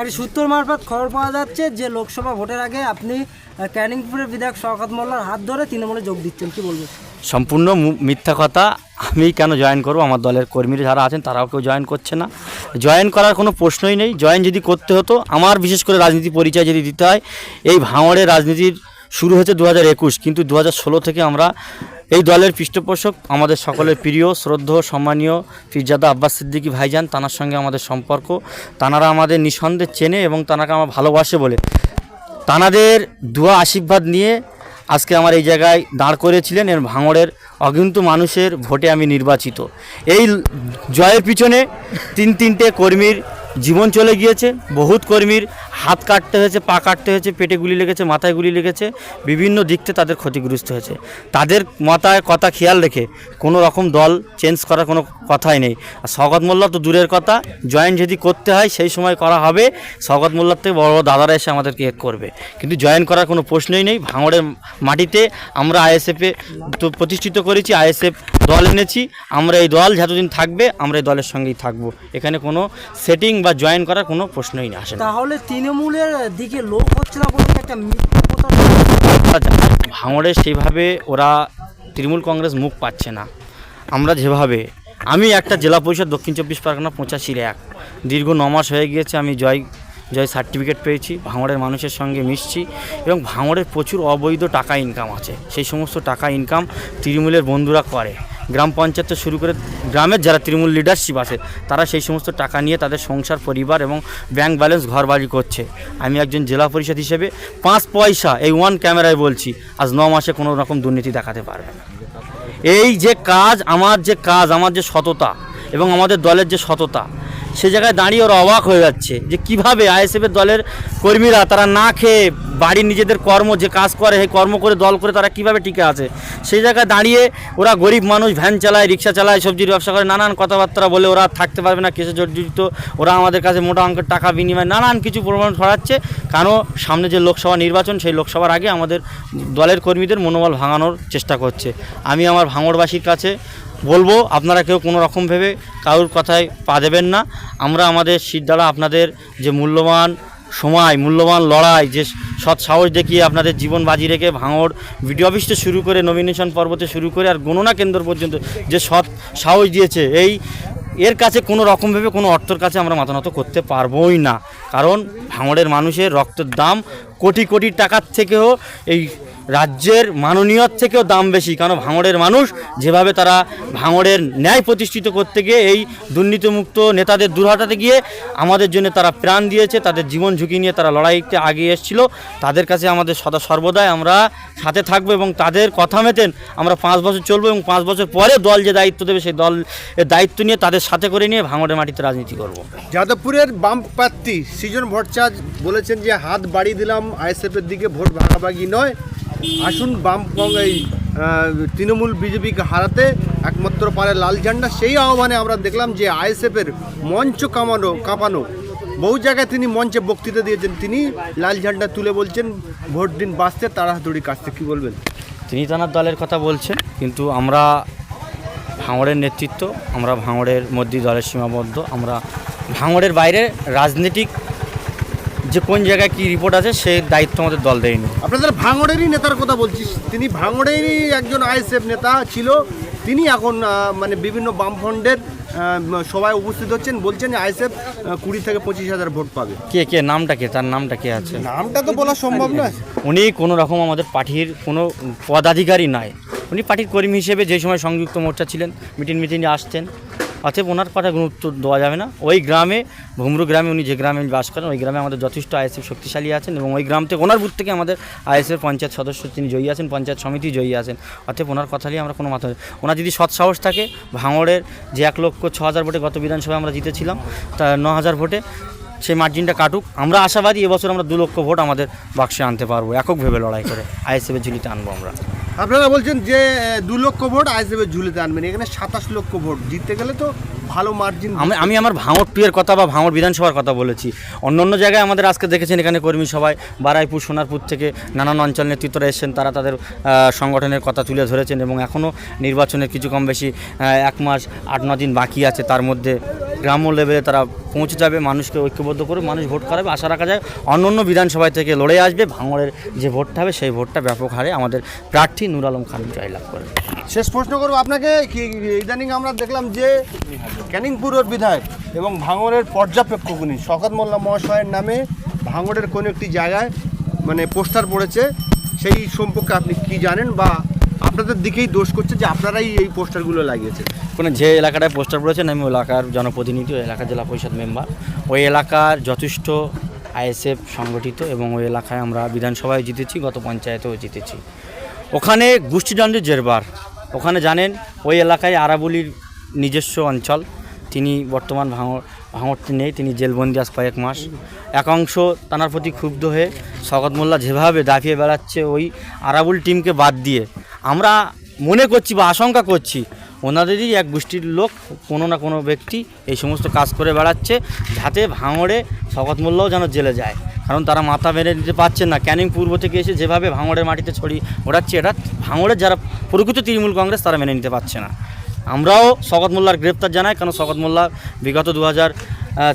একটি সূত্র মারফত খবর পাওয়া যাচ্ছে যে লোকসভা ভোটের আগে আপনি ক্যানিংপুরের বিধায়ক শওকত মোল্লার হাত ধরে তৃণমূলে যোগ দিচ্ছেন। কি বলবেন? সম্পূর্ণ মিথ্যা কথা। আমি কেন জয়েন করব? আমার দলের কর্মীরা যারা আছেন, তারাও কেউ জয়েন করছে না। জয়েন করার কোনো প্রশ্নই নেই। জয়েন যদি করতে হতো, আমার বিশেষ করে রাজনীতি পরিচয় যদি দিতে হয়, এই ভাঙড়ের রাজনীতির শুরু হয়েছে দু হাজার একুশ, কিন্তু দু হাজার ষোলো থেকে আমরা এই দলের পৃষ্ঠপোষক আমাদের সকলের প্রিয়, শ্রদ্ধ, সম্মানীয় ফিরজাদা আব্বাস সিদ্দিকী ভাইজান, তানার সঙ্গে আমাদের সম্পর্ক। তানারা আমাদের নিঃসন্দেহে চেনে এবং তানাকে আমার ভালোবাসে বলে। তানাদের দুয়া আশীর্বাদ নিয়ে আজকে আমার এই জায়গায় দাঁড় করেছিলেন এর ভাঙড়ের অগিন্ত মানুষের ভোটে আমি নির্বাচিত। এই জয়ের পিছনে তিন তিনটে কর্মীর জীবন চলে গিয়েছে, বহুত কর্মীর হাত কাটতে হয়েছে, পা কাটতে হয়েছে, পেটে গুলি লেগেছে, মাথায় গুলি লেগেছে, বিভিন্ন দিক থেকে তাদের ক্ষতিগ্রস্ত হয়েছে। তাদের মাথায় কথা খেয়াল রেখে কোনো রকম দল চেঞ্জ করার কোনো কথাই নেই। আর স্বগত মোল্লা তো দূরের কথা জয়েন যদি করতে হয়, সেই সময় করা হবে। স্বগত মোল্লার থেকে বড় বড় দাদারা এসে আমাদেরকে এক করবে। কিন্তু জয়েন করার কোনো প্রশ্নই নেই। ভাঙড়ের মাটিতে আমরা আইএসএফে তো প্রতিষ্ঠিত করেছি আইএসএফ দল এনেছি। আমরা এই দল যতদিন থাকবে, আমরা এই দলের সঙ্গেই থাকব। এখানে কোনো সেটিং বা জয়েন করার কোনো প্রশ্নই আসে না। তাহলে তৃণমূলের দিকে লোক হচ্ছে না বলতে একটা ভাঙড়ে সেইভাবে ওরা তৃণমূল কংগ্রেস মুখ পাচ্ছে না। আমরা যেভাবে, আমি একটা জেলা পরিষদ দক্ষিণ চব্বিশ পরগনা পঁচাশির এক। দীর্ঘ ন মাস হয়ে গিয়েছে, আমি জয় জয় সার্টিফিকেট পেয়েছি, ভাঙড়ের মানুষের সঙ্গে মিশছি এবং ভাঙড়ের প্রচুর অবৈধ টাকা ইনকাম আছে। সেই সমস্ত টাকা ইনকাম তৃণমূলের বন্ধুরা করে। গ্রাম পঞ্চায়েত শুরু করে গ্রামের যারা তৃণমূল লিডারশিপ আছে, তারা সেই সমস্ত টাকা নিয়ে তাদের সংসার, পরিবার এবং ব্যাংক ব্যালেন্স ঘর বাড়ি করছে। আমি একজন জেলা পরিষদ হিসেবে পাঁচ পয়সা এই ওয়ান ক্যামেরায় বলছি, আজ ন মাসে কোনো রকম দুর্নীতি দেখাতে পারবে না। এই যে কাজ, আমার যে কাজ, আমার যে সততা এবং আমাদের দলের যে সততা সে জায়গায় দাঁড়িয়ে ওরা অবাক হয়ে যাচ্ছে যে কীভাবে আইএসএফের দলের কর্মীরা তারা না খেয়ে বাড়ির নিজেদের কর্ম যে কাজ করে, সেই কর্ম করে, দল করে তারা কীভাবে টিকে আছে? সেই জায়গায় দাঁড়িয়ে ওরা গরিব মানুষ, ভ্যান চালায়, রিক্সা চালায় সবজির ব্যবসা করে, নানান কথাবার্তা বলে ওরা থাকতে পারবে না, কেসে জর্জরিত, ওরা আমাদের কাছে মোটা অঙ্কের টাকা বিনিময় নানান কিছু প্রমাণ ছড়াচ্ছে। কারণ সামনে যে লোকসভা নির্বাচন, সেই লোকসভার আগে আমাদের দলের কর্মীদের মনোবল ভাঙানোর চেষ্টা করছে। আমি আমার ভাঙড়বাসীর কাছে বলব, আপনারা কেউ কোনো রকম ভেবে কারোর কথায় পা দেবেন না। আমরা আমাদের সিট দ্বারা আপনাদের যে মূল্যবান সময়, মূল্যবান লড়াই, যে সৎ সাহস দেখিয়ে আপনাদের জীবন বাজি রেখে ভাঙড় ভিডিও অফিস থেকে শুরু করে নমিনেশন পর্বতে শুরু করে, আর গণনা কেন্দ্র পর্যন্ত যে সৎ সাহস দিয়েছে, এই এর কাছে কোনো রকমভাবে কোনো অর্থর কাছে আমরা মাথা নত করতে পারবোই না। কারণ ভাঙড়ের মানুষের রক্তের দাম কোটি কোটি টাকার থেকেও এই রাজ্যের মাননীয়র থেকেও দাম বেশি কারণ ভাঙড়ের মানুষ যেভাবে তারা ভাঙড়ের ন্যায় প্রতিষ্ঠিত করতে গিয়ে এই দুর্নীতিমুক্ত নেতাদের দূর গিয়ে আমাদের জন্য তারা প্রাণ দিয়েছে, তাদের জীবন ঝুঁকি নিয়ে তারা লড়াইতে আগিয়ে এসেছিল, তাদের কাছে আমাদের সদা সর্বদাই আমরা সাথে থাকব এবং তাদের কথা মেতেন আমরা পাঁচ বছর চলবো এবং পাঁচ বছর পরে দল যে দায়িত্ব দেবে সেই দল দায়িত্ব নিয়ে তাদের সাথে করে নিয়ে ভাঙড়ের মাটিতে রাজনীতি করব। যাদবপুরের বাম প্রার্থী সৃজন ভট্টাচার্য বলেছেন যে, হাত বাড়িয়ে দিলাম আইএসএফের দিকে, ভোট ভাগাভাগি নয়। আসুন বাম এই তৃণমূল বিজেপিকে হারাতে একমাত্র পারে লাল ঝান্ডা। সেই আহ্বানে আমরা দেখলাম যে আইএসএফের মঞ্চ কামানো, কাঁপানো, বহু জায়গায় তিনি মঞ্চে বক্তৃতা দিয়েছেন। তিনি লাল ঝান্ডা তুলে বলছেন, ভোট দিন বাঁচতে, তাড়াতাড়ি কাটতে কি বলবেন? তিনি তানার দলের কথা বলছেন, কিন্তু আমরা ভাঙড়ের নেতৃত্ব, আমরা ভাঙড়ের মধ্যে দলের সীমাবদ্ধ, আমরা ভাঙড়ের বাইরে রাজনৈতিক যে কোন জায়গায় কী রিপোর্ট আছে সেই দায়িত্ব আমাদের দল দেয়নি। আপনাদের ভাঙড়েরই নেতার কথা বলছিস। তিনি ভাঙড়েরই একজন আইএসএফ নেতা ছিল। তিনি এখন মানে বিভিন্ন বামফ্রন্টের সবাই উপস্থিত হচ্ছেন। বলছেন আইএসএফ কুড়ি থেকে পঁচিশ হাজার ভোট পাবে। কে কে নামটা কে? তার নামটা কে আছে? নামটা তো বলা সম্ভব নয়। উনি কোনো রকম আমাদের পার্টির কোনো পদাধিকারী নয় উনি পার্টির কর্মী হিসেবে যে সময় সংযুক্ত মোর্চা ছিলেন মিটিং মিটিংয়ে আসতেন অতএব ওনার কথা গুরুত্ব দেওয়া যাবে না। ওই গ্রামে, ভুমরু গ্রামে উনি যে গ্রামে বাস করেন, ওই গ্রামে আমাদের যথেষ্ট আইএসএফ শক্তিশালী আছেন এবং ওই গ্রাম থেকে, ওনার বুথ থেকে আমাদের আইএসএফ পঞ্চায়েত সদস্য তিনি জয়ী আছেন, পঞ্চায়েত সমিতি জয়ী আছেন। অতএব ওনার কথা নিয়ে আমরা কোনো মাথা ওনার যদি সৎ সাহস থাকে, ভাঙড়ের যে এক লক্ষ ছ হাজার ভোটে গত বিধানসভায় আমরা জিতেছিলাম, তা ন হাজার ভোটে সেই মার্জিনটা কাটুক। আমরা আশাবাদী এবছর আমরা দু লক্ষ ভোট আমাদের বাক্সে আনতে পারব এককভাবে লড়াই করে আইএসএফের ঝুলিতে আনব আমরা। আপনারা বলছেন যে দু লক্ষ ভোট আইএসএফের ঝুলিতে আনবেন। এখানে সাতাশ লক্ষ ভোট। জিততে গেলে তো ভালো মার্জিন আমি আমি আমার ভাঙড় টুয়ের কথা বা ভাঙড় বিধানসভার কথা বলেছি। অন্য অন্য জায়গায় আমাদের আজকে দেখেছেন এখানে কর্মী সবাই বারাইপুর, সোনারপুর থেকে নানান অঞ্চল নেতৃত্বরা এসেছেন। তারা তাদের সংগঠনের কথা তুলে ধরেছেন এবং এখনও নির্বাচনের কিছু কম বেশি এক মাস, আট, ন দিন বাকি আছে। তার মধ্যে গ্রাম্য লেভেলে তারা পৌঁছে যাবে, মানুষকে ঐক্যবদ্ধ করে মানুষ ভোট করাবে আশা রাখা যায়। অন্য অন্য বিধানসভায় থেকে লড়ে আসবে, ভাঙড়ের যে ভোটটা হবে, সেই ভোটটা ব্যাপক হারে আমাদের প্রার্থী নুর আলম খান জয়লাভ করবে শেষ প্রশ্ন করব আপনাকে ইদানিং আমরা দেখলাম যে ক্যানিংপুরের বিধায়ক এবং ভাঙড়ের পর্যবেক্ষকুনি শকত মোল্লা মহাশয়ের নামে ভাঙড়ের কোনো একটি জায়গায় মানে পোস্টার পড়েছে। সেই সম্পর্কে আপনি কি জানেন বা আপনাদের দিকেই দোষ করছে যে আপনারাই এই পোস্টারগুলো লাগিয়েছে কোনো যে এলাকাটায় পোস্টার পড়েছেন আমি এলাকার জনপ্রতিনিধি এলাকার জেলা পরিষদ মেম্বার। ওই এলাকার যথেষ্ট আইএসএফ সংগঠিত এবং ওই এলাকায় আমরা বিধানসভায় জিতেছি, গত পঞ্চায়েতেও জিতেছি। ওখানে গোষ্ঠীদ্বন্দ্বের জেরবার। ওখানে জানেন, ওই এলাকায় আরাবলির নিজস্ব অঞ্চল। তিনি বর্তমান ভাঙর ভাঙরটি নেই, তিনি জেলবন্দি আজ কয়েক মাস। একাংশ তানার প্রতি ক্ষুব্ধ হয়ে শকত মোল্লা যেভাবে দাফিয়ে বেড়াচ্ছে, ওই আরাবুল টিমকে বাদ দিয়ে আমরা মনে করছি বা আশঙ্কা করছি, ওনাদেরই এক গোষ্ঠীর লোক, কোনো না কোনো ব্যক্তি এই সমস্ত কাজ করে বেড়াচ্ছে, যাতে ভাঙড়ে শকত মোল্লাও যেন জেলে যায়। কারণ তারা মাথা মেরে নিতে পারছেন না। ক্যানিং পূর্ব থেকে এসে যেভাবে ভাঙড়ের মাটিতে ছড়ি ওড়াচ্ছে, এটা ভাঙড়ের যারা প্রকৃত তৃণমূল কংগ্রেস তারা মেনে নিতে পারছে না। আমরাও শকত মোল্লার গ্রেপ্তার জানাই কারণ শকত মোল্লা বিগত দু হাজার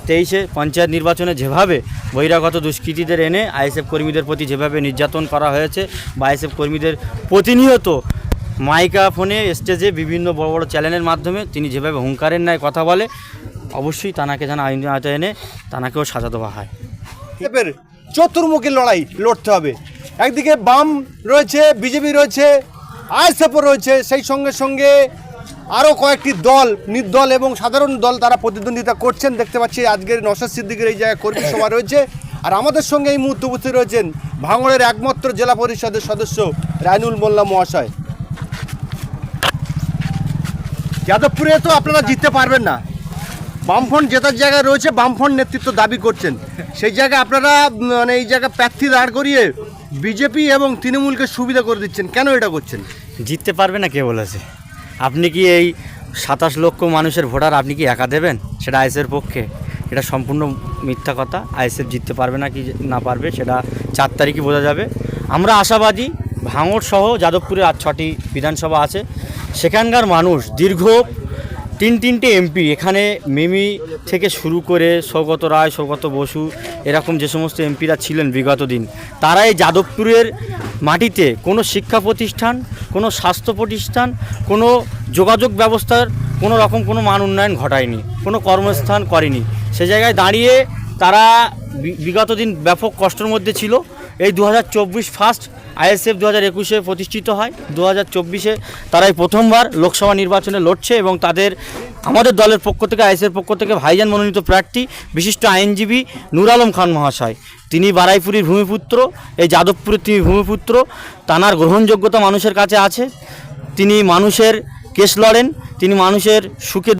তেইশে পঞ্চায়েত নির্বাচনে যেভাবে বহিরাগত দুষ্কৃতীদের এনে আইএসএফ কর্মীদের প্রতি যেভাবে নির্যাতন করা হয়েছে বা আইএসএফ কর্মীদের প্রতিনিয়ত মাইকা ফোনে, স্টেজে বিভিন্ন বড় বড় চ্যানেলের মাধ্যমে তিনি যেভাবে হুঙ্কারের ন্যায় কথা বলে, অবশ্যই তানাকে যেন আইন আয়তায় এনে তানাকেও সাজা দেওয়া হয়। চতুর্মুখী লড়াই লড়তে হবে। একদিকে বাম রয়েছে, বিজেপি রয়েছে, আইএসএফও রয়েছে, সেই সঙ্গে সঙ্গে আরও কয়েকটি দল, নির্দল এবং সাধারণ দল তারা প্রতিদ্বন্দ্বিতা করছেন। দেখতে পাচ্ছি আজকের নশাদ সিদ্দিকের এই জায়গায় কর্মী সভা রয়েছে। আর আমাদের সঙ্গে এই মুহূর্তে উপস্থিত রয়েছেন ভাঙড়ের একমাত্র জেলা পরিষদের সদস্য রায়নুল মোল্লা মহাশয়। যাদবপুরে তো আপনারা জিততে পারবেন না। বামফ্রন্ট জেতার জায়গায় রয়েছে, বামফ্রন্ট নেতৃত্ব দাবি করছেন। সেই জায়গায় আপনারা মানে এই জায়গায় প্রার্থী দাঁড় করিয়ে বিজেপি এবং তৃণমূলকে সুবিধা করে দিচ্ছেন। কেন এটা করছেন? জিততে পারবে না কে বলেছে? আপনি কি এই সাতাশ লক্ষ মানুষের ভোটার আপনি কি একা দেবেন? সেটা আইএসের পক্ষে। এটা সম্পূর্ণ মিথ্যা কথা। আইএসএফ জিততে পারবে না কি না পারবে সেটা চার তারিখে বোঝা যাবে। আমরা আশাবাদী ভাঙড় সহ যাদবপুরে আর ছটি বিধানসভা আছে। সেখানকার মানুষ দীর্ঘ তিন তিনটে এমপি, এখানে মিমি থেকে শুরু করে সৌগত রায়, সৌগত বসু, এরকম যে সমস্ত এমপিরা ছিলেন বিগত দিন তারা এই যাদবপুরের মাটিতে কোনো শিক্ষা প্রতিষ্ঠান কোনো স্বাস্থ্য প্রতিষ্ঠান, কোনো যোগাযোগ ব্যবস্থার কোনো রকম কোনো মান উন্নয়ন ঘটায়নি, কোনো কর্মস্থান করেনি। সে জায়গায় দাঁড়িয়ে তারা বিগত দিন ব্যাপক কষ্টের মধ্যে ছিল। এই দু হাজার চব্বিশ ফার্স্ট আইএসএফ দু হাজার একুশে প্রতিষ্ঠিত হয়। দু হাজার চব্বিশে তারাই প্রথমবার লোকসভা নির্বাচনে লড়ছে এবং তাদের আমাদের দলের পক্ষ থেকে আইসের পক্ষ থেকে ভাইজান মনোনীত প্রার্থী, বিশিষ্ট আইনজীবী নুর আলম খান মহাশয়। তিনি বারাইপুরীর ভূমিপুত্র, এই যাদবপুরের তিনি ভূমিপুত্র, তানার গ্রহণযোগ্যতা মানুষের কাছে আছে। তিনি মানুষের কেস লড়েন, তিনি মানুষের সুখে